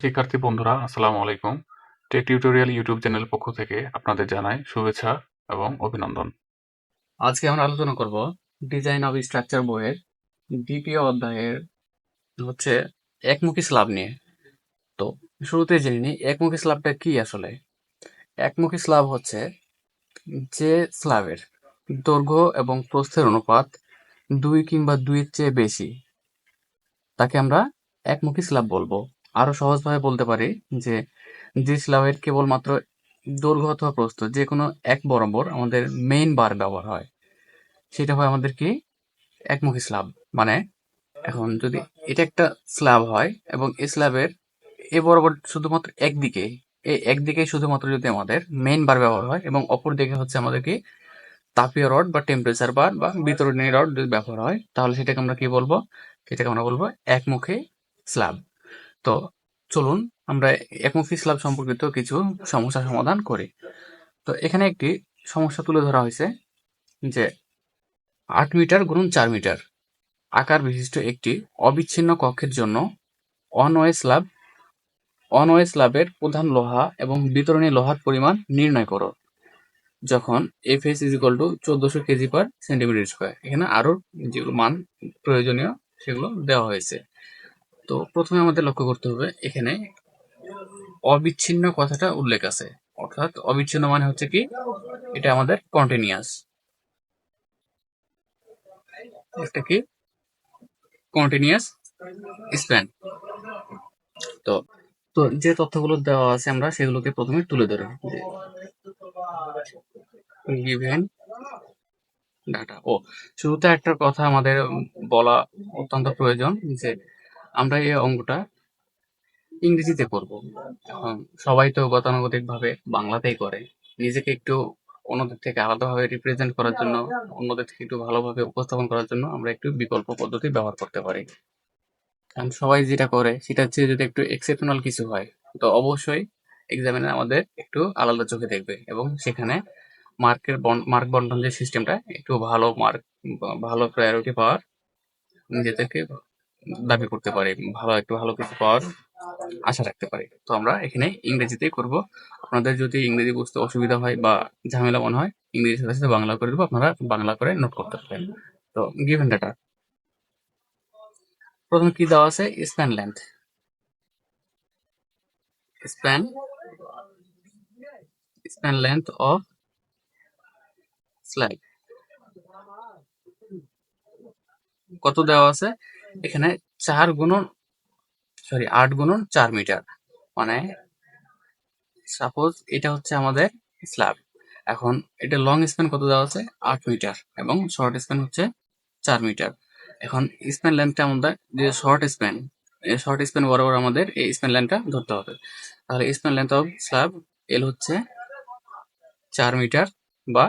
শিক্ষার্থী বন্ধুরা, আসসালামু আলাইকুম। টেক টিউটোরিয়াল ইউটিউব চ্যানেল পক্ষ থেকে আপনাদের জানাই শুভেচ্ছা এবং অভিনন্দন। আজকে আমরা আলোচনা করব ডিজাইন অফ স্ট্রাকচার বইয়ের দ্বিতীয় অধ্যায়ের হচ্ছে একমুখী স্ল্যাব নিয়ে। তো শুরুতে জেনে নিই, একমুখী স্ল্যাবটা কি আসলে? একমুখী স্ল্যাব হচ্ছে যে স্ল্যাবের দৈর্ঘ্য এবং প্রস্থের অনুপাত দুই কিংবা দুইয়ের চেয়ে বেশি, তাকে আমরা একমুখী স্ল্যাব বলব। আরও সহজভাবে বলতে পারি যে স্ল্যাবের কেবলমাত্র দৈর্ঘ্য অথবা প্রস্থ, যে কোনো এক বরাবর আমাদের মেইন বার ব্যবহার হয়, সেটা হয় আমাদের কি? একমুখী স্ল্যাব মানে এখন যদি এটা একটা স্ল্যাব হয় এবং এই স্ল্যাবের এ বরাবর শুধুমাত্র একদিকে এই একদিকে শুধুমাত্র যদি আমাদের মেইন বার ব্যবহার হয় এবং অপর দিকে হচ্ছে আমাদের কি? তাপীয় রড বা টেম্পারেচার বার বা বিতরণী রড যদি ব্যবহার হয়, তাহলে সেটাকে আমরা কি বলব? সেটাকে আমরা বলব একমুখী স্ল্যাব তো চলুন আমরা একমুখী স্ল্যাব সম্পর্কিত কিছু সমস্যা সমাধান করি। তো এখানে একটি সমস্যা তুলে ধরা হয়েছে যে আট মিটার গুণন চার মিটার আকার বিশিষ্ট একটি অবিচ্ছিন্ন কক্ষের জন্য অনওয়ে স্ল্যাব অনওয়ে স্ল্যাবের প্রধান লোহা এবং বিতরণী লোহার পরিমাণ নির্ণয় করো। যখন F S is equal to চোদ্দশো কেজি পার সেন্টিমিটার স্কোয়ার এখানে আরও যেগুলো মান প্রয়োজনীয় সেগুলো দেওয়া হয়েছে। তো প্রথমে আমাদের লক্ষ্য করতে হবে, এখানে অবিচ্ছিন্ন কথাটা উল্লেখ আছে। অর্থাৎ অবিচ্ছিন্ন মানে হচ্ছে কি? এটা আমাদের কন্টিনিউয়াস একটা কি? কন্টিনিউয়াস স্প্যান তো তো যে তথ্যগুলো দেওয়া আছে আমরা সেগুলোকে প্রথমে তুলে ধরি গিভেন ডাটা ও, শুরুতে একটা কথা আমাদের বলা অত্যন্ত প্রয়োজন যে আমরা এই অঙ্কটা ইংরেজিতে করব। এখন সবাই তো গতানুগতিক ভাবে বাংলাতেই করে। নিজেকে একটু অন্যদের থেকে আলাদাভাবে রিপ্রেজেন্ট করার জন্য, অন্যদের থেকে একটু ভালোভাবে উপস্থাপন করার জন্য আমরা একটু বিকল্প পদ্ধতি ব্যবহার করতে পারি। কারণ সবাই যেটা করে, সেটা হচ্ছে যদি একটু এক্সেপশনাল কিছু হয়, তো অবশ্যই এক্সামিনার আমাদের একটু আলাদা চোখে দেখবে এবং সেখানে মার্কের মার্ক বন্টন যে সিস্টেমটা একটু ভালো মার্ক, ভালো প্রায়োরিটি পাওয়ার, নিজেদেরকে দাবি করতে পারি। ভালো, একটু ভালো কিছু পাওয়ার আশা রাখতে পারি। তো আমরা এখানে ইংরেজিতেই করব। আপনাদের যদি ইংরেজি বুঝতে অসুবিধা হয় বা ঝামেলা মনে হয় ইংরেজির সাথে সাথে বাংলা করে দেবো। আপনারা বাংলা করে নোট করতে পারেন। তো গিভেন ডাটা প্রথম কি দেওয়া আছে? Span length span span length of slab কত দেওয়া আছে? এখানে চার গুণন সরি আট গুণন চার মিটার। মানে সাপোজ এটা হচ্ছে আমাদের স্ল্যাব এখন এটা লং স্প্যান কত দেওয়া আছে? আট মিটার এবং শর্ট স্প্যান হচ্ছে চার মিটার। এখন স্প্যান লেন্থটা আমাদের, যে শর্ট স্প্যান শর্ট স্প্যান বরাবর আমাদের এই স্প্যান লেন্থটা ধরতে হবে। তাহলে span length of slab L হচ্ছে চার মিটার বা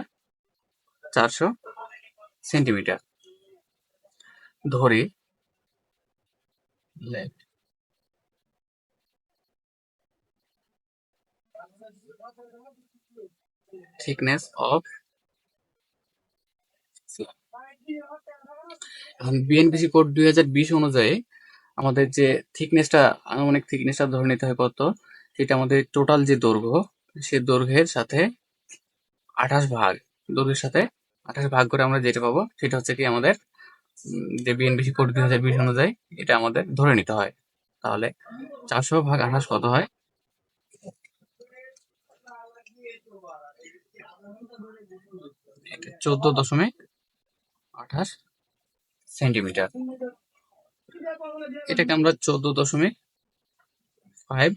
চারশো সেন্টিমিটার। ধরি লেট thickness of এখন B N P C code দুই হাজার বিশ অনুযায়ী আমাদের যে থিকনেসটা আনুমানিক থিকনেসটা ধরে নিতে হয় কত? সেটা আমাদের টোটাল যে দৈর্ঘ্য, সে দৈর্ঘ্যের সাথে আঠাশ ভাগ। দৈর্ঘ্যের সাথে আঠাশ ভাগ করে আমরা যেটা পাবো, সেটা হচ্ছে কি আমাদের যে বিএনপিসি কোড দুই হাজার বিশ অনুযায়ী এটা আমাদের ধরে নিতে হয়। তাহলে চারশো ভাগ আঠাশ কত হয়? চোদ্দ দশমিক আঠাশ সেন্টিমিটার। এটাকে আমরা চোদ্দ দশমিক ফাইভ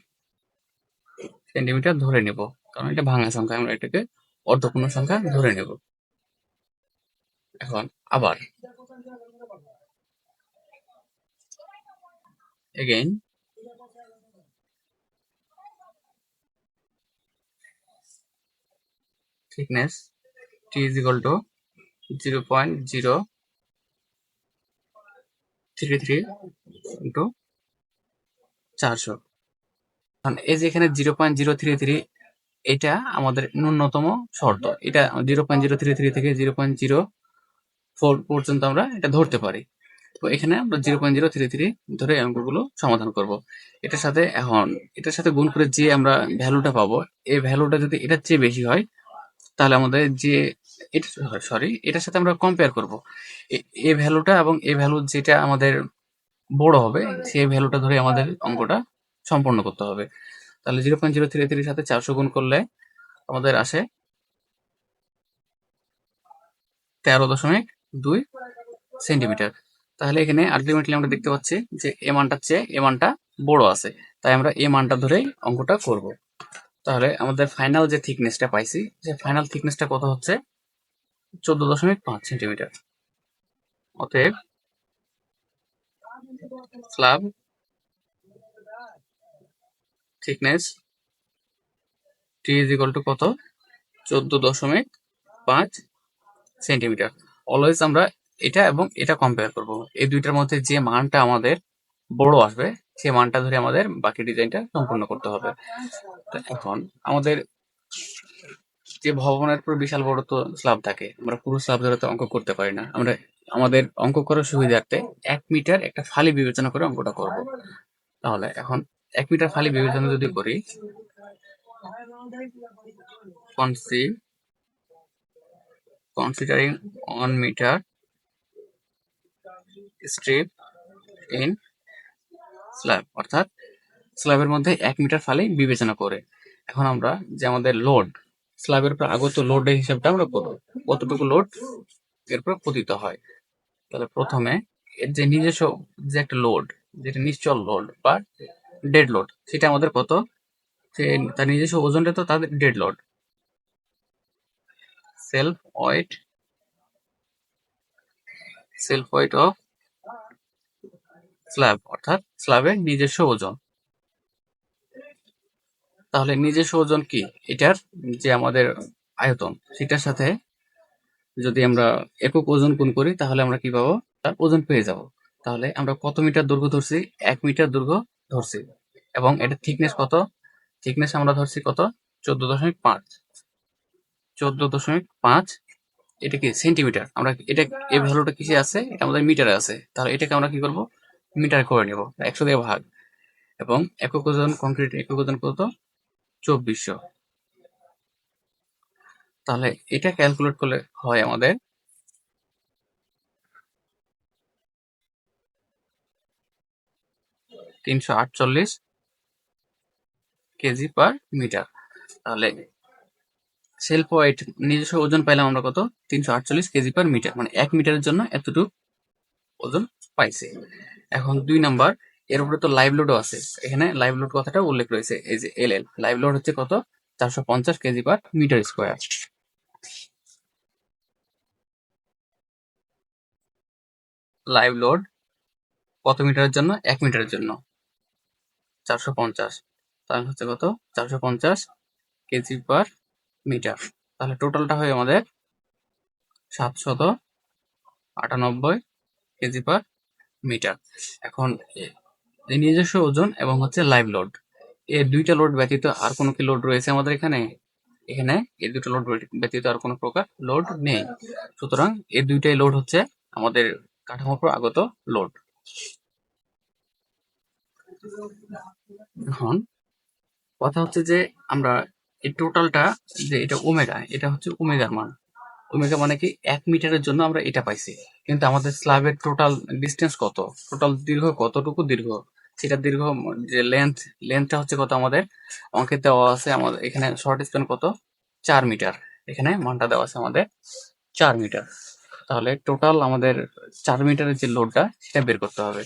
সেন্টিমিটার ধরে নেব, কারণ এটা ভাঙা সংখ্যা, আমরা এটাকে অর্ধপূর্ণ সংখ্যা ধরে নেব। এখন আবার again thickness. T is equal to 0.033 into 400 এখন এই যে এখানে zero point zero three three এটা আমাদের ন্যূনতম শর্ত। এটা zero point zero three three থেকে জিরো পয়েন্ট জিরো ফোর পর্যন্ত আমরা এটা ধরতে পারি। তো এখানে আমরা zero point zero three three ধরে অঙ্কগুলো সমাধান করব। এটার সাথে এখন, এটার সাথে গুণ করে যে আমরা ভ্যালুটা পাবো, এই ভ্যালুটা যদি এটার চেয়ে বেশি হয়, তাহলে আমাদের যে এটা সরি এটার সাথে আমরা কম্পেয়ার করব। এই ভ্যালুটা এবং এই ভ্যালু যেটা আমাদের বড় হবে, সেই ভ্যালুটা ধরে আমাদের অঙ্কটা সম্পন্ন করতে হবে। তাহলে জিরো পয়েন্ট জিরো থ্রি থ্রির সাথে চারশো গুণ করলে আমাদের আসে তেরো দশমিক দুই সেন্টিমিটার। তাহলে এখানে আলটিমেটলি আমরা দেখতে পাচ্ছি যে এ মানটার চেয়ে এ মানটা বড় আছে। তাই আমরা এ মানটা ধরেই অঙ্কটা করব। তাহলে আমাদের ফাইনাল যে থিকনেসটা পাইছি, যে ফাইনাল থিকনেসটা কত হচ্ছে? চোদ্দ দশমিক পাঁচ সেন্টিমিটার। অতএব slab thickness T is equal to কত? চোদ্দ দশমিক পাঁচ সেন্টিমিটার। অলওয়েজ আমরা এটা এবং এটা কম্পেয়ার করব। এই দুইটার মধ্যে যে মানটা আমাদের বড় আসবে সেই মানটা ধরে আমাদের বাকি ডিজাইনটা সম্পূর্ণ করতে হবে। এখন আমাদের যে ভবনের পুরো বিশাল বড় তো স্ল্যাব থাকে, আমরা পুরো স্ল্যাব ধরে তো অঙ্ক করতে পারি না। আমরা, আমাদের অঙ্ক করার সুবিধার্থে এক মিটার একটা ফালি বিবেচনা করে অঙ্কটা করব। তাহলে এখন এক মিটার ফালি বিবেচনা যদি করি consi considering 1 meter strip in slab অর্থাৎ স্ল্যাবের মধ্যে এক মিটার ফালি বিবেচনা করে। এখন আমরা যে আমাদের লোড স্ল্যাবের উপর আগত লোডের হিসাবটা আমরা করব। কতটুকু লোড এরপর পতিত হয়? তাহলে প্রথমে এর যে নিজস্ব যে একটা লোড যেটা নিশ্চল লোড বা ডেড লোড সেটা আমাদের কত? সে তার নিজস্ব ওজনটা তো তাদের dead load self weight self weight of slab অর্থাৎ স্ল্যাবের নিজস্ব ওজন। তাহলে নিজস্ব ওজন কি? এটার যে আমাদের আয়তন, সেটার সাথে যদি আমরা একক ওজন গুণ করি, তাহলে আমরা কি পাবো? তার ওজন পেয়ে যাব। তাহলে আমরা কত মিটার দৈর্ঘ্য ধরছি? এক মিটার দৈর্ঘ্য ধরছি। এবং এটা থিকনেস কত? থিকনেস আমরা ধরছি কত? চোদ্দ দশমিক পাঁচ। চোদ্দ দশমিক পাঁচ এটা কি সেন্টিমিটার আমরা এটা এই ভ্যালুটা কিসে আছে? এটা আমাদের মিটারে আছে। তাহলে এটাকে আমরা কি করব? মিটার করে নেব। একশো দিয়ে ভাগ। এবং একক ওজন কংক্রিট একক ওজন কত? চব্বিশশো। তাহলে এটা ক্যালকুলেট করলে হয় আমাদের তিনশো আটচল্লিশ কেজি পার মিটার তাহলে সেলফ ওয়েট নিজস্ব ওজন পাইলাম আমরা কত? তিনশো আটচল্লিশ কেজি পার মিটার মানে এক মিটারের জন্য এতটুকু ওজন পাইছে। এখন দুই নাম্বার এর উপরে তো লাইভ লোডও আছে। এখানে লাইভ লোড কথাটা উল্লেখ রয়েছে, এই যে এল এল লাইভ লোড হচ্ছে কত? চারশো পঞ্চাশ kg per metre square live load কত মিটারের জন্য? এক মিটারের জন্য। চারশো পঞ্চাশ। তাহলে হচ্ছে কত? চারশো পঞ্চাশ কেজি পার মিটার। তাহলে টোটালটা হয় আমাদের সাতশত আটানব্বই কেজি পার মিটার। এখন নিজস্ব ওজন এবং হচ্ছে লাইভ লোড। এই দুইটা লোড ব্যতীত আর কোনো কি লোড রয়েছে আমাদের এখানে? এখানে এই দুটো লোড ব্যতীত আর কোনো প্রকার লোড নেই। সুতরাং এই দুইটাই লোড হচ্ছে আমাদের কাঠামোর উপর আগত লোড। এখন কথা হচ্ছে যে আমরা এই টোটালটা যে এটা ওমেগা এটা হচ্ছে ওমেগার মান। ওমেগা মানে কি এক মিটারের জন্য আমরা এটা পাইছি। কিন্তু আমাদের স্ল্যাবের টোটাল ডিস্টেন্স কত? টোটাল দীর্ঘ কতটুকু দীর্ঘ? সেটা দীর্ঘ যে লেন্থ লেন্থটা হচ্ছে কত আমাদের? অঙ্কে দেওয়া আছে আমাদের এখানে শর্ট স্প্যান কত? চার মিটার। এখানে মানটা দেওয়া আছে আমাদের চার মিটার। তাহলে টোটাল আমাদের চার মিটারের যে লোডটা সেটা বের করতে হবে।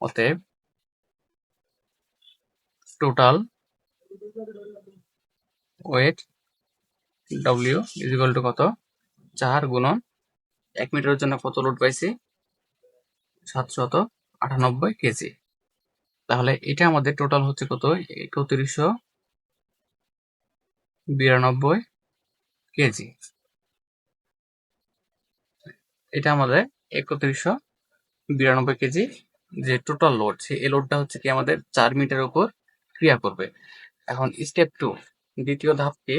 অতএব total weight W is equal to কত? চার গুণন এক মিটারের জন্য কত লোড পাইছি? সাতশত আটানব্বই কেজি। তাহলে এটা আমাদের টোটাল হচ্ছে কত? একত্রিশশো বিরানব্বই কেজি। এটা আমাদের একত্রিশশো বিরানব্বই কেজি যে টোটাল লোড সেই লোডটা হচ্ছে কি আমাদের চার মিটার উপর ক্রিয়া করবে। এখন স্টেপ টু দ্বিতীয় ধাপ কি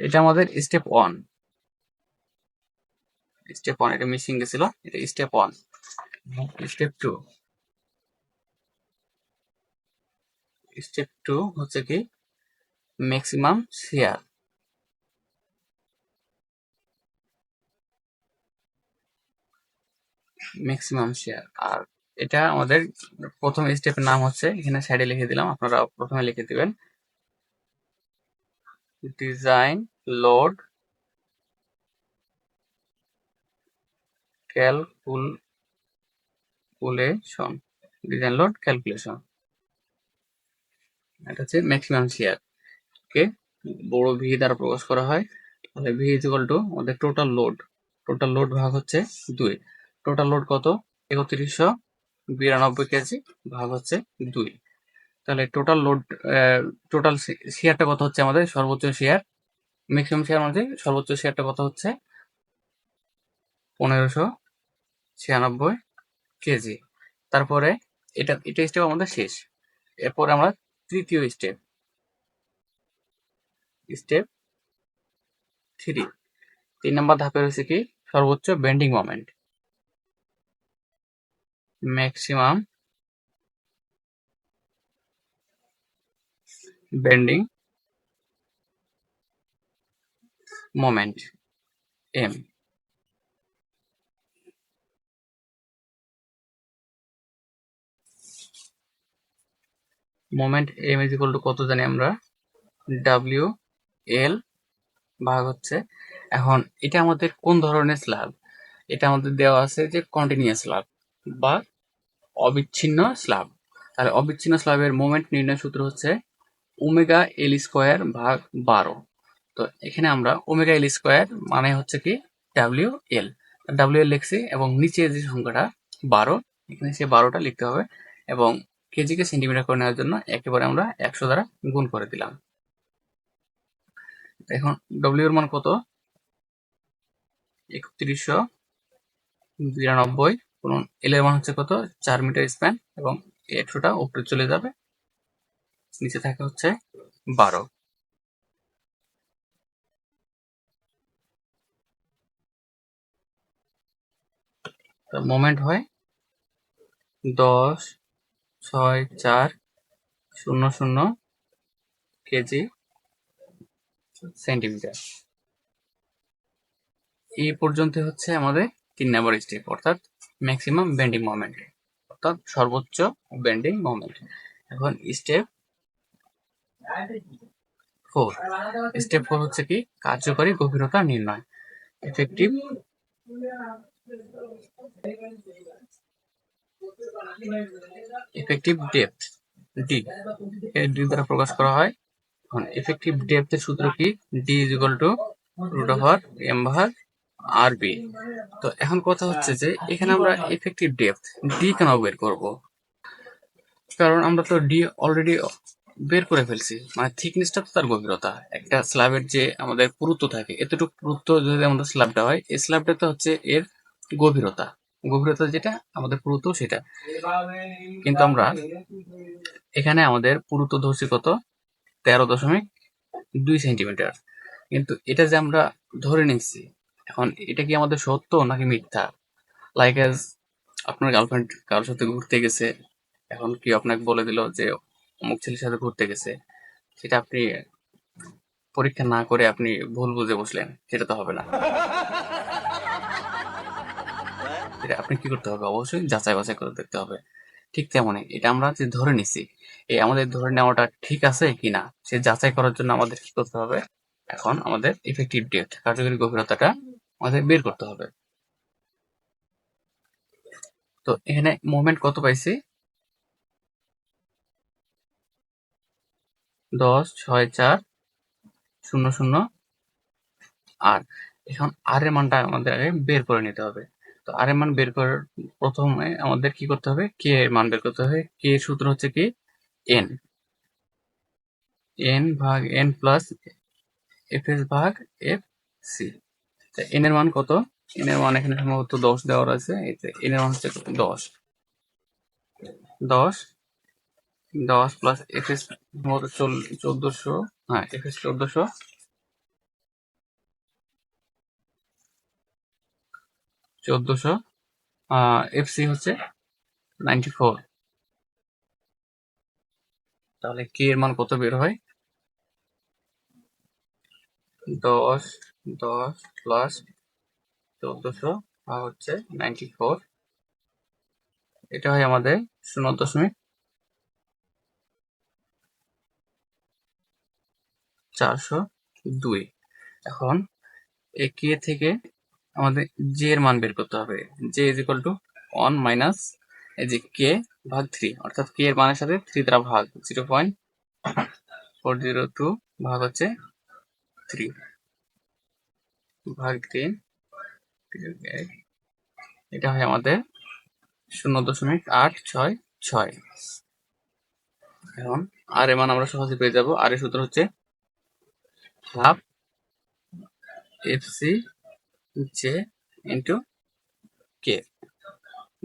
এটা আমাদের স্টেপ ওয়ান স্টেপ ওয়ান এটা মিসিং গেছিল। এটা step one step two step two হচ্ছে কি ম্যাক্সিমাম শেয়ার ম্যাক্সিমাম শেয়ার আর এটা আমাদের প্রথম স্টেপের নাম হচ্ছে, এখানে সাইডে লিখে দিলাম, আপনারা প্রথমে লিখে দিবেন। Design load calculation design load calculation এটা হচ্ছে ম্যাক্সিমাম শেয়ার কে বড় ভি দ্বারা প্রকাশ করা হয়, তাহলে ভি ইজ ইকুয়াল টু আমাদের টোটাল লোড টোটাল লোড ভাগ হচ্ছে দুই। টোটাল লোড কত? একত্রিশশো বিরানব্বই কেজি, ভাগ হচ্ছে দুই। তাহলে টোটাল লোড টোটাল শেয়ারটা কত হচ্ছে আমাদের? সর্বোচ্চ শেয়ার ম্যাক্সিমাম শেয়ার মধ্যে সর্বোচ্চ শেয়ারটা কত হচ্ছে? পনেরোশো ছিয়ানব্বই কেজি। তারপরে এটা এটা স্টেপ আমাদের শেষ। এরপর আমরা তৃতীয় স্টেপ স্টেপ থ্রি তিন নম্বর ধাপে রয়েছে কি? সর্বোচ্চ bending moment maximum bending moment M moment M is equal to কত জানি আমরা? ডাব্লিউ এল ভাগ হচ্ছে। এখন এটা আমাদের কোন ধরনের স্ল্যাব এটা আমাদের দেওয়া আছে যে কন্টিনিউয়াস স্ল্যাব বা অবিচ্ছিন্ন স্ল্যাব তাহলে অবিচ্ছিন্ন স্ল্যাবের মোমেন্ট নির্ণয় সূত্র হচ্ছে ওমেগা এল স্কোয়ার ভাগ বারো। তো এখানে আমরা ওমেগা এল স্কোয়ার মানে হচ্ছে কি ডাব্লিউ এল। ডাব্লিউ এল লিখছি এবং নিচে যে সংখ্যাটা বারো, এখানে সে বারোটা লিখতে হবে এবং কেজিকে সেন্টিমিটার করে নেওয়ার জন্য একেবারে আমরা একশো দ্বারা গুণ করে দিলাম। এখন ডব্লিউ এর মান কত? একত্রিশশো বিরানব্বই কোন এল এর মান হচ্ছে কত? চার মিটার স্প্যান এবং একশোটা উপরে চলে যাবে। নিচে থাকে হচ্ছে বারো। মোমেন্ট হয় দশ, ছয়, চার, শূন্য শূন্য কেজি সেন্টিমিটার। এই পর্যন্ত হচ্ছে আমাদের তিন নম্বর স্টেপ অর্থাৎ ম্যাক্সিমাম বেন্ডিং মোমেন্ট অর্থাৎ সর্বোচ্চ বেন্ডিং মোমেন্ট এখন স্টেপ ফোর স্টেপ ফোর হচ্ছে কি? কার্যকরী গভীরতা নির্ণয়। এফেক্টিভ এফেক্টিভ ডেপথ ডি এর ডি দ্বারা প্রকাশ করা হয়। এখন এফেক্টিভ ডেপথের সূত্র কি? D is equal to root over M ভাগ আর বি তো এখন কথা হচ্ছে যে, এখানে আমরা এফেক্টিভ ডেপথ ডি কেন বের করব? কারণ আমরা তো ডি অলরেডি বের করে ফেলছি। মানে থিকনেসটা তো তার গভীরতা। একটা স্ল্যাবের যে আমাদের পুরুত্ব থাকে, এতটুকু পুরুত্ব যদি আমাদের স্ল্যাবটা হয়, এই স্ল্যাবটা তো হচ্ছে এর গভীরতা। গভীরতা যেটা, আমাদের পুরুত্ব সেটা। কিন্তু আমরা এখানে আমাদের পুরুত্ব ধরছি কত? তেরো দশমিক দুই সেন্টিমিটার কিন্তু এটা যে আমরা ধরে নিচ্ছি এখন এটা কি আমাদের সত্য নাকি মিথ্যা? লাইক অ্যাজ আপনার গার্লফ্রেন্ড কারোর সাথে ঘুরতে গেছে, এখন কি আপনাকে বলে দিল যে অমুক ছেলের সাথে ঘুরতে গেছে, সেটা আপনি পরীক্ষা না করে আপনি ভুল বুঝে বসলেন, সেটা তো হবে না। এটা আপনি কি করতে হবে? অবশ্যই যাচাই বাছাই করে দেখতে হবে। ঠিক তেমনই, এটা আমরা যে ধরে নিছি, এই আমাদের ধরে নেওয়াটা ঠিক আছে কিনা সে যাচাই করার জন্য আমাদের কি করতে হবে? এখন আমাদের ইফেক্টিভ ডেট কার্যকরী গভীরতাটা আমাদের বের করতে হবে। তো এখানে মোমেন্ট কত পাইছি? দশ, ছয়, চার, শূন্য শূন্য আর এখন আর এর মানটা আমাদের আগে বের করে নিতে হবে। তো আর এর মান বের করার প্রথমে আমাদের কি করতে হবে? কে এর মান বের করতে হবে। কে এর সূত্র হচ্ছে কি? এন এন ভাগ এন প্লাস এফ এস ভাগ এফ সি এন এর মান কত? এন এর মান এখানে সম্ভবত দশ দেওয়ার আছে। এন এর মান হচ্ছে দশ। দশ? দশ প্লাস এফ এস সম্ভবত চোদ্দশো। হ্যাঁ এফ এস চোদ্দশো। চোদ্দশো। এফসি হচ্ছে নাইনটি ফোর তাহলে কে এর মান কত বের হয়? দশ দশ প্লাস চোদ্দশো আর হচ্ছে নাইনটি ফোর এটা হয় আমাদের শূন্য দশমিক চারশো দুই। এখন এ কে থেকে আমাদের জে এর মান বের করতে হবে। J is equal to one minus এই যে কে ভাগ থ্রি অর্থাৎ কে এর মানের সাথে থ্রি দ্বারা ভাগ zero point four zero two ভাগ হচ্ছে থ্রি ভাগ তিন। এটা হয় আমাদের শূন্য দশমিক আট ছয় ছয়। এখন আর এর মান আমরা সহজে পেয়ে যাব। আর এর সূত্র হচ্ছে half F C J into K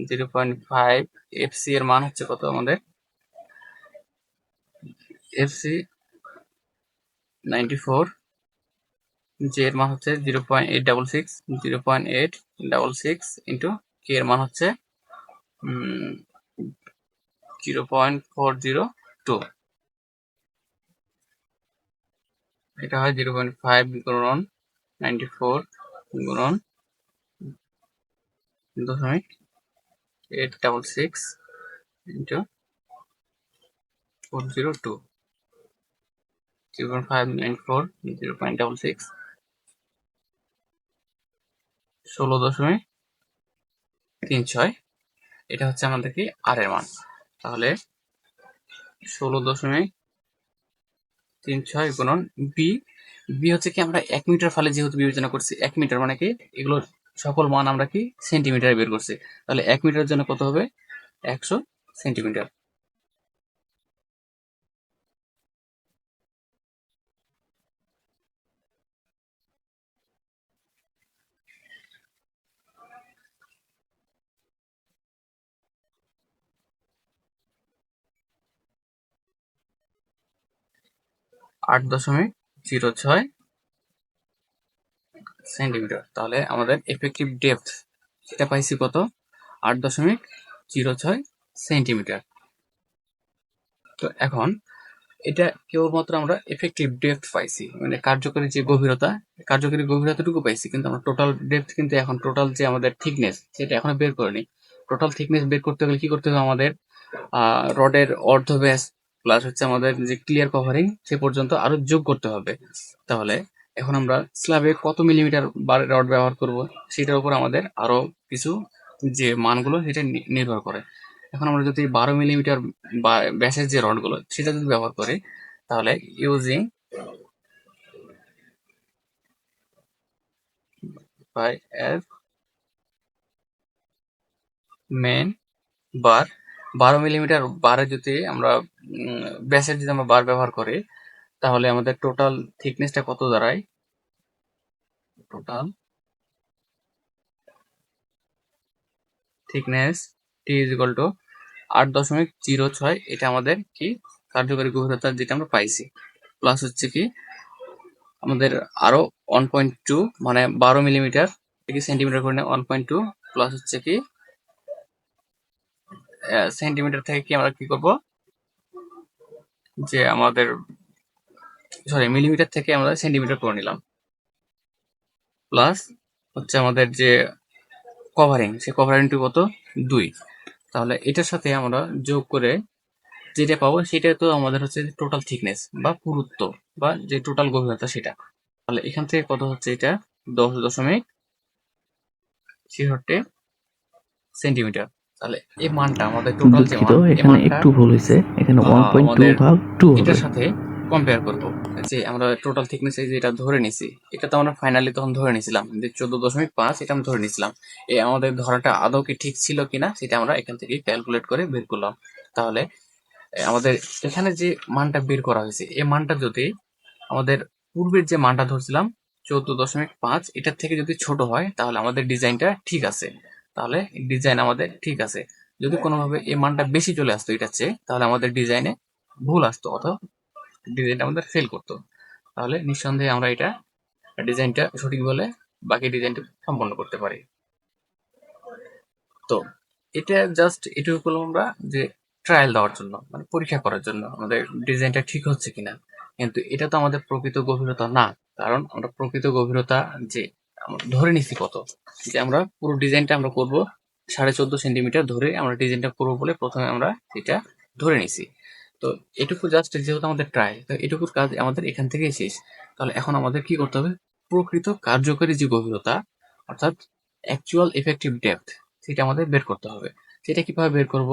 zero point five F C এর মান হচ্ছে কত আমাদের? F C ninety four J এর মান হচ্ছে zero point eight double six zero point eight double six into K এর মান হচ্ছে zero point four zero two এটা হয় জিরো পয়েন্ট ফাইভ গুণন নাইনটি ফোর গুণন দশমিক eight double six into four zero two zero point five nine four zero point double six ষোলো দশমিক তিন ছয়। এটা হচ্ছে আমাদের কি আর এর মান। তাহলে ষোলো দশমিক তিন ছয় গুণন বি বি হচ্ছে কি আমরা এক মিটার ফলে যেহেতু বিবেচনা করছি, এক মিটার মানে কি এগুলো সকল মান আমরা কি সেন্টিমিটারে বের করছি। তাহলে এক মিটারের জন্য কত হবে? একশো সেন্টিমিটার আট দশমিক জিরো ছয় সেন্টিমিটার। তাহলে আমাদের এফেক্টিভ ডেপথ সেটা পাইছি কত? আট দশমিক জিরো ছয় সেন্টিমিটার। তো এখন এটা কেবলমাত্র আমরা এফেক্টিভ ডেপথ পাইছি মানে কার্যকরী যে গভীরতা, কার্যকরী গভীরতাটুকু পাইছি, কিন্তু আমরা টোটাল ডেপথ কিন্তু এখন টোটাল যে আমাদের থিকনেস সেটা এখনও বের করিনি। টোটাল থিকনেস বের করতে গেলে কি করতে হবে? আমাদের রডের অর্ধ ব্যাস প্লাস হচ্ছে আমাদের যে ক্লিয়ার কভারিং সে পর্যন্ত আরও যোগ করতে হবে। তাহলে এখন আমরা স্ল্যাবে কত মিলিমিটার বার রড ব্যবহার করব, সেটার উপর আমাদের আরও কিছু যে মানগুলো সেটা নির্ভর করে। এখন আমরা যদি বারো মিলিমিটার ব্যাসের যে রডগুলো সেটা যদি ব্যবহার করি, তাহলে using by S main bar বারো মিলিমিটার বারে যদি আমরা ব্যাসের যদি আমরা বার ব্যবহার করি, তাহলে আমাদের টোটাল থিকনেসটা কত দাঁড়ায়? Total thickness T is equal to আট দশমিক জিরো ছয়, এটা আমাদের কি কার্যকরী গভীরতা যেটা আমরা পাইছি। প্লাস হচ্ছে কি, আমাদের আরও ওয়ান পয়েন্ট টু মানে বারো মিলিমিটার কি সেন্টিমিটার করে ওয়ান পয়েন্ট টু প্লাস হচ্ছে কি সেন্টিমিটার থেকে কি আমরা কি করব? যে আমাদের সরি মিলিমিটার থেকে আমরা সেন্টিমিটার করে নিলাম। প্লাস হচ্ছে আমাদের যে কভারিং সেই কভারিংটি কত? দুই। তাহলে এটার সাথে আমরা যোগ করে যেটা পাবো, সেটা তো আমাদের হচ্ছে টোটাল থিকনেস বা পুরুত্ব বা যে টোটাল গভীরতা সেটা। তাহলে এখান থেকে কত হচ্ছে এটা? দশ দশমিক ছিষট্টি সেন্টিমিটার। তাহলে এই মানটা আমাদের টোটাল যে মান এই এখানে একটু ভুল হয়েছে। এখানে আহ, ওয়ান পয়েন্ট টু আমাদের ভাগ টু হবে। এটার সাথে কম্পেয়ার করব। যে আমরা টোটাল থিকনেস যেটা ধরে নিছি এটা তো আমরা ফাইনালি তখন ধরে নিছিলাম। যে চোদ্দ দশমিক পাঁচ এটা আমরা ধরে নিছিলাম। এই আমাদের ধরাটা আদৌ কি ঠিক ছিল কিনা সেটা আমরা এখান থেকে ক্যালকুলেট করে বের করলাম। তাহলে আমাদের এখানে যে মানটা বের করা হয়েছে এই মানটা যদি আমাদের পূর্বের যে মানটা ধরছিলাম চোদ্দ দশমিক পাঁচ এটার থেকে যদি ছোট হয় তাহলে আমাদের ডিজাইনটা ঠিক আছে। তাহলে ডিজাইন আমাদের ঠিক আছে। যদি কোনোভাবে এই মানটা বেশি চলে আসতো এটার চেয়ে, তাহলে আমাদের ডিজাইনে ভুল আসতো অথবা ডিজাইনটা আমাদের ফেল করতো। তাহলে নিঃসন্দেহে আমরা এটা ডিজাইনটা সঠিক বলে বাকি ডিজাইনটা সম্পন্ন করতে পারি। তো এটা জাস্ট এটুকু করলাম আমরা যে ট্রায়াল দেওয়ার জন্য মানে পরীক্ষা করার জন্য আমাদের ডিজাইনটা ঠিক হচ্ছে কিনা। কিন্তু এটা তো আমাদের প্রকৃত গভীরতা না। কারণ আমরা প্রকৃত গভীরতা যে ধরে নিছি কত? যে আমরা পুরো ডিজাইনটা আমরা করব সাড়ে চোদ্দ সেন্টিমিটার ধরে আমরা ডিজাইনটা করব বলে প্রথমে আমরা এটা ধরে নিছি। তো এটুকু জাস্ট যেহেতু আমাদের ট্রায়াল তো এটুকুর কাজ আমাদের এখান থেকেই শেষ। তাহলে এখন আমাদের কি করতে হবে? প্রকৃত কার্যকরী যে গভীরতা, অর্থাৎ অ্যাকচুয়াল এফেক্টিভ ডেপথ সেটা আমাদের বের করতে হবে। সেটা কীভাবে বের করব?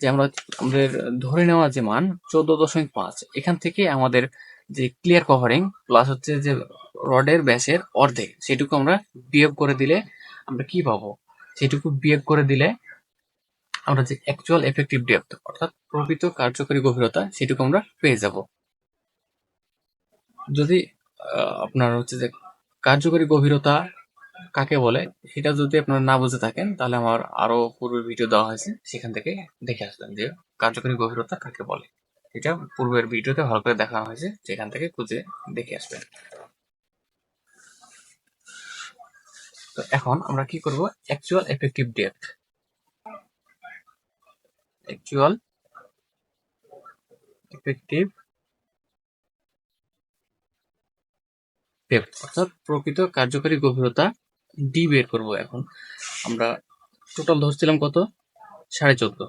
যে আমরা, আমাদের ধরে নেওয়া যে মান চোদ্দ দশমিক পাঁচ, এখান থেকে আমাদের যে ক্লিয়ার কভারিং প্লাস হচ্ছে যে রডের ব্যাসের অর্ধেক, সেটুকু আমরা বিয়োগ করে দিলে আমরা কি পাবো? সেটুকু বিয়োগ করে দিলে আমরা যে অ্যাকচুয়াল এফেক্টিভ ডেপথ অর্থাৎ প্রকৃত কার্যকরী গভীরতা, সেটুকু আমরা পেয়ে যাব। যদি আপনার হচ্ছে যে কার্যকরী গভীরতা কাকে বলে, সেটা যদি আপনারা না বুঝে থাকেন, তাহলে আমার আরও পূর্বের ভিডিও দেওয়া হয়েছে, সেখান থেকে দেখে আসবেন যে কার্যকরী গভীরতা কাকে বলে। এটা পূর্বের ভিডিওতে ভালো করে দেখানো হয়েছে, যেখান থেকে খুঁজে দেখে আসবেন। তো এখন আমরা কি করব? অ্যাকচুয়াল এফেক্টিভ ডেট অ্যাকচুয়াল এফেক্টিভ অর্থাৎ প্রকৃত কার্যকরী গভীরতা ডি বের করব এখন। আমরা টোটাল ধরছিলাম কত? সাড়ে চোদ্দ।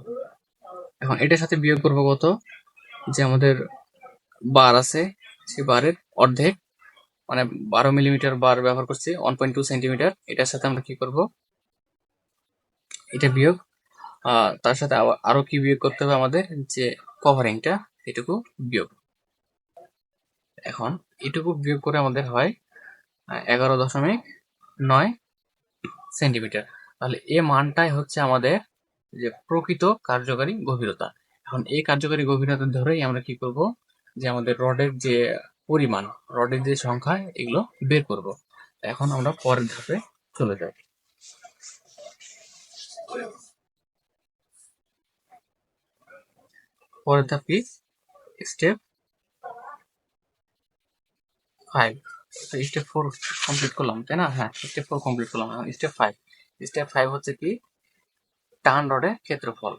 এখন এটার সাথে বিয়োগ করব কত? যে আমাদের বার আছে, সেই বারের অর্ধেক মানে বারো মিলিমিটার বার ব্যবহার করছি ওয়ান পয়েন্ট টু সেন্টিমিটার এটার সাথে আমরা কি করব? এটা বিয়োগ। তার সাথে আরও কি বিয়োগ করতে হবে আমাদের? যে কভারিংটা এটুকু বিয়োগ। এখন এটুকু বিয়োগ করে আমাদের হয় এগারো দশমিক নয় সেন্টিমিটার তাহলে এ মানটাই হচ্ছে আমাদের যে প্রকৃত কার্যকারী গভীরতা। এখন এই কার্যকারী গভীরতা ধরেই আমরা কি করব? যে আমাদের রডের যে পরিমাণ, রডের যে সংখ্যা, এগুলো বের করব। এখন আমরা পরের ধাপে চলে যাই। পরের ধাপ কি? Step five. Step four complete করলাম, তাই না? হ্যাঁ স্টেপ ফোর কমপ্লিট করলাম। Step five. স্টেপ ফাইভ হচ্ছে কি? টান রডের ক্ষেত্রফল।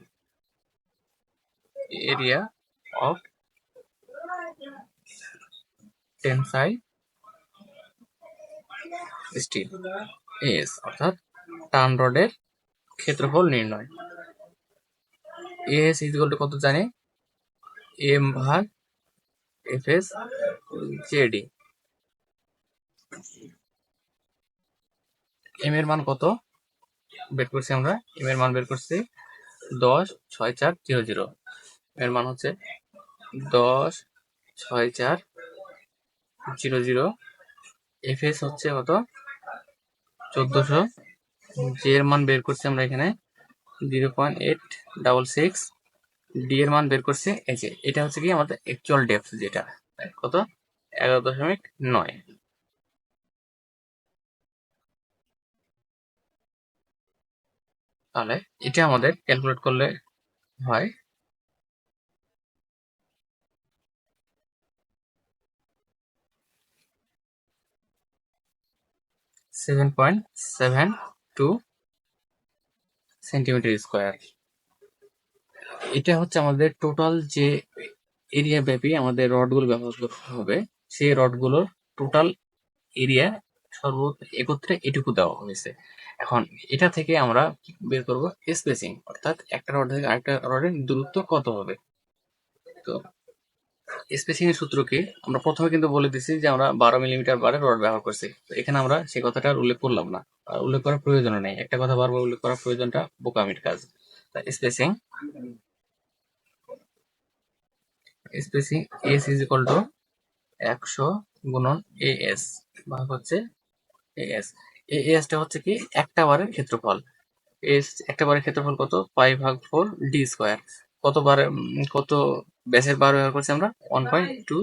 Area of tensile steel S অর্থাৎ টান রডের ক্ষেত্রফল নির্ণয়। এস ইকুয়াল টু কত জানি? এম ভাগ এফ এস জেডি এম এর মান কত? বের করছি আমরা। এম এর মান বের করছি দশ, ছয়, চার, জিরো জিরো। এর মান হচ্ছে দশ, ছয়, চার, জিরো জিরো। এফ এস হচ্ছে কত? চোদ্দশো। জি এর মান বের করছি আমরা এখানে। Zero point eight double six. D এর মান বের করছি এই যে, এটা হচ্ছে কি আমাদের অ্যাকচুয়াল ডেপথ যেটা। কত? এগারো দশমিক নয়। তাহলে এটা আমাদের ক্যালকুলেট করলে হয়। Seven point seven two centimetre square এটা হচ্ছে আমাদের টোটাল যে এরিয়া ব্যাপী আমাদের রডগুলো ব্যবহার করতে হবে সেই রডগুলোর টোটাল এরিয়া সর্ব একত্রে এটুকু দেওয়া হয়েছে। এখন এটা থেকে আমরা বের করব? স্পেসিং অর্থাৎ একটা রড থেকে আরেকটা রডের দূরত্ব কত হবে? তো স্পেসিং এর সূত্র কি আমরা প্রথমে কিন্তু বলে দিছি যে আমরা বারো মিলিমিটার বারে রড ব্যবহার করছি। তো এখানে আমরা সেই কথাটা উল্লেখ করলাম না। আর উল্লেখ করার প্রয়োজন নেই। একটা কথা বারবার উল্লেখ করার প্রয়োজনটা বোকামির কাজ। Spacing spacing S is equal to একশো গুণন এ এস ভাগ হচ্ছে এ এস এ এসটা হচ্ছে কি একটা বারের ক্ষেত্রফল। এস একটা বারের ক্ষেত্রফল কত? পাই ভাগ ফোর ডি স্কোয়ার কত বারে কত ব্যাসের বার ব্যবহার করছি আমরা ওয়ান পয়েন্ট টু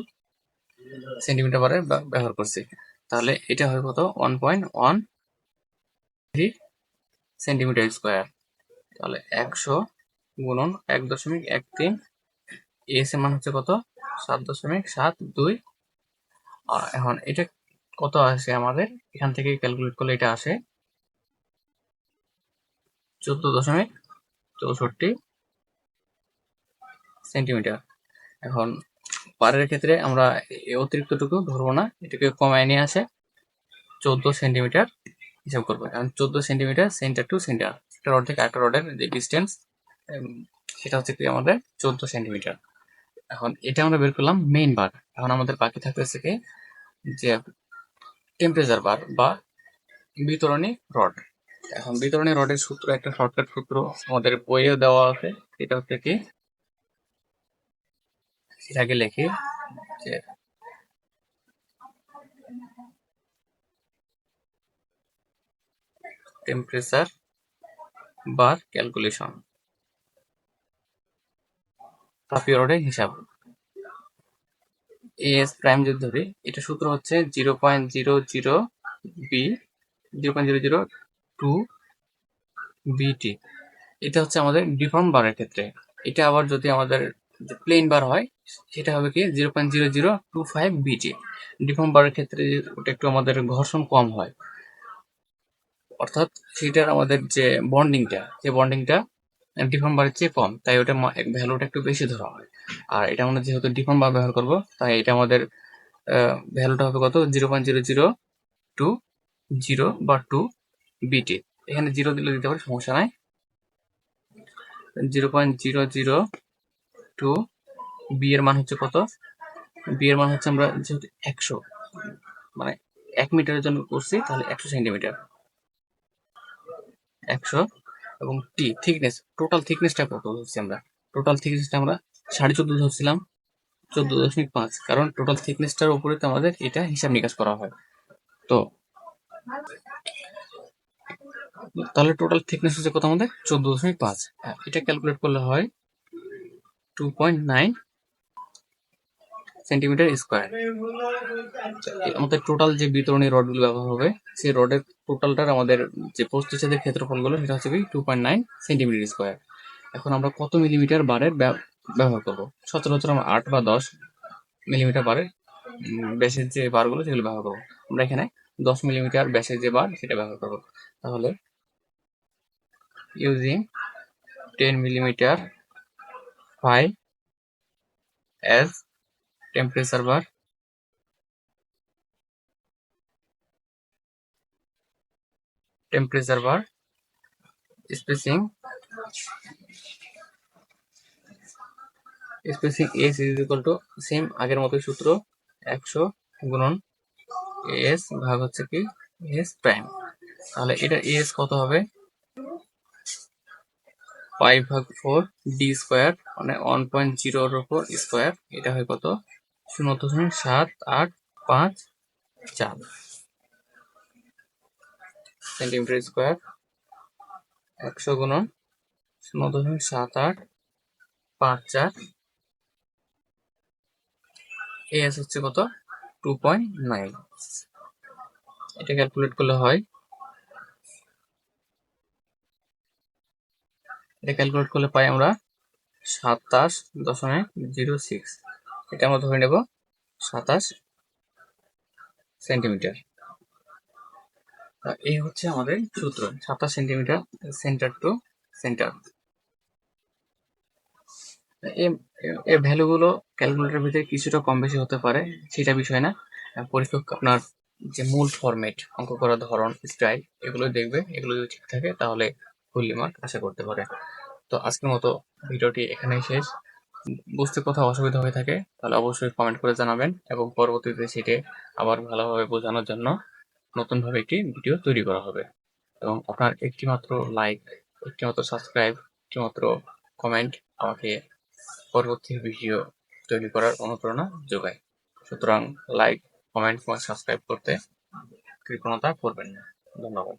সেন্টিমিটার বারের ব্যবহার করছি। তাহলে এটা হয় কত? One point one three centimetre square তাহলে একশো গুণন এক দশমিক এক তিন এস এর মান হচ্ছে কত? সাত দশমিক সাত দুই। এখন এটা কত আসে আমাদের? এখান থেকে ক্যালকুলেট করলে এটা আসে চোদ্দ দশমিক চৌষট্টি সেন্টিমিটার এখন পারের ক্ষেত্রে আমরা অতিরিক্তটুকু ধরবো না, এটাকে কমায় নিয়ে আসে চোদ্দ সেন্টিমিটার হিসাব করব। কারণ চোদ্দ সেন্টিমিটার, সেন্টার টু সেন্টার, একটা রড থেকে একটা রডের যে ডিস্টেন্স সেটা হচ্ছে কি আমাদের চোদ্দ সেন্টিমিটার। এখন এটা আমরা বের করলাম মেইন বার এখন আমাদের বাকি থাকতেছে কি যে টেম্পারেচার বার বা বিতরণী রড। এখন বিতরণী রডের সূত্র, একটা শর্টকাট সূত্র আমাদের বইয়ে দেওয়া আছে, এটা হচ্ছে কি আগে লিখি যে টেম্পারেচার বার ক্যালকুলেশন তাপীয় রডের হিসাব। এস প্রাইম যদি ধরি, এটা সূত্র হচ্ছে zero point zero zero B zero point zero zero two BT এটা হচ্ছে আমাদের ডিফর্ম বারের ক্ষেত্রে। এটা আবার যদি আমাদের প্লেন বার হয়, সেটা হবে কি zero point zero zero two five BT deform বারের ক্ষেত্রে ওটা একটু আমাদের ঘর্ষণ কম হয়। অর্থাৎ সেটার আমাদের যে বন্ডিংটা যে বন্ডিংটা ডিফর্ম বারের চেয়ে কম, তাই ওটা ভ্যালুটা একটু বেশি ধরা হয়। আর এটা আমরা যেহেতু ডিফর্ম বার ব্যবহার করব, তাই এটা আমাদের ভ্যালুটা হবে কত? Zero point zero zero two zero বা টু বিটি এখানে জিরো দিলে দিতে পারে, সমস্যা নাই। Zero point zero zero two B এর মান হচ্ছে কত? বি এর মান হচ্ছে আমরা যেহেতু একশো মানে এক মিটারের জন্য করছি তাহলে একশো সেন্টিমিটার। একশো এবং টি থিকনেস টোটাল থিকনেসটা কত ধরছি আমরা? টোটাল থিকনেসটা আমরা সাড়ে চোদ্দ ধরছিলাম চোদ্দ দশমিক পাঁচ কারণ টোটাল থিকনেসটার উপরে তো আমাদের এটা হিসাব নিকাশ করা হয়। তো তাহলে টোটাল থিকনেস হচ্ছে কত আমাদের? চোদ্দ দশমিক পাঁচ। হ্যাঁ, এটা ক্যালকুলেট করলে হয় two point nine centimetre square আমাদের টোটাল যে বিতরণী রডগুলো ব্যবহার হবে, সেই রডের টোটালটার আমাদের যে প্রস্তুচ্ছেদের ক্ষেত্রফলগুলো, সেটা হচ্ছে কি two point nine centimetre square এখন আমরা কত মিলিমিটার বারের ব্যব- ব্যবহার করব? সচরাচর আমরা আট বা দশ মিলিমিটার বারের ব্যাসের যে বারগুলো, সেগুলো ব্যবহার করব। আমরা এখানে দশ মিলিমিটার ব্যাসের যে বার, সেটা ব্যবহার করব। তাহলে using ten millimetre five as temperature bar temperature bar spacing spacing s is equal to same আগের মতোই সূত্র একশো গুণন এস ভাগ হচ্ছে কি এস প্রাইম তাহলে এটা এস কত হবে ফাইভ ভাগ ফোর ডি স্কোয়ার মানে ওয়ান পয়েন্ট জিরোর ওপর স্কোয়ার এটা হয় কত? শূন্য দশমিক সাত আট পাঁচ চার। সেন্টিমিটার স্কোয়ার একশো গুণন শূন্য দশমিক সাত আট পাঁচ চার। এস হচ্ছে কত? টু পয়েন্ট নাইন এটা ক্যালকুলেট করলে হয় এটা ক্যালকুলেট করলে পাই আমরা সাতাশ দশমিক জিরো সিক্স। এটা আমরা ধরে নেব সাতাশ সেন্টিমিটার। এই হচ্ছে আমাদের সূত্র, সাতাশ সেন্টিমিটার সেন্টার টু সেন্টার এই ভ্যালুগুলো ক্যালকুলেটরের ভিতরে কিছুটা কম বেশি হতে পারে, সেটা বিষয় না। পরীক্ষক আপনার যে মূল ফরম্যাট অঙ্ক করার ধরন স্টাইল এগুলো দেখবে, এগুলো যদি ঠিক থাকে, তাহলে ফুললি মার্ক আশা করতে পারে। তো আজকের মতো ভিডিওটি এখানেই শেষ। বুঝতে কোথাও অসুবিধা হয়ে থাকে, তাহলে অবশ্যই কমেন্ট করে জানাবেন এবং পরবর্তীতে সেটি আবার ভালোভাবে বোঝানোর জন্য নতুনভাবে একটি ভিডিও তৈরি করা হবে। এবং আপনার একটিমাত্র লাইক একটিমাত্র সাবস্ক্রাইব একটিমাত্র কমেন্ট আমাকে পরবর্তী ভিডিও তৈরি করার অনুপ্রেরণা যোগায়। সুতরাং লাইক কমেন্ট এবং সাবস্ক্রাইব করতে কৃপণতা করবেন না। ধন্যবাদ।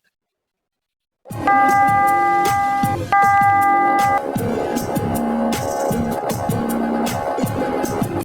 Thank you.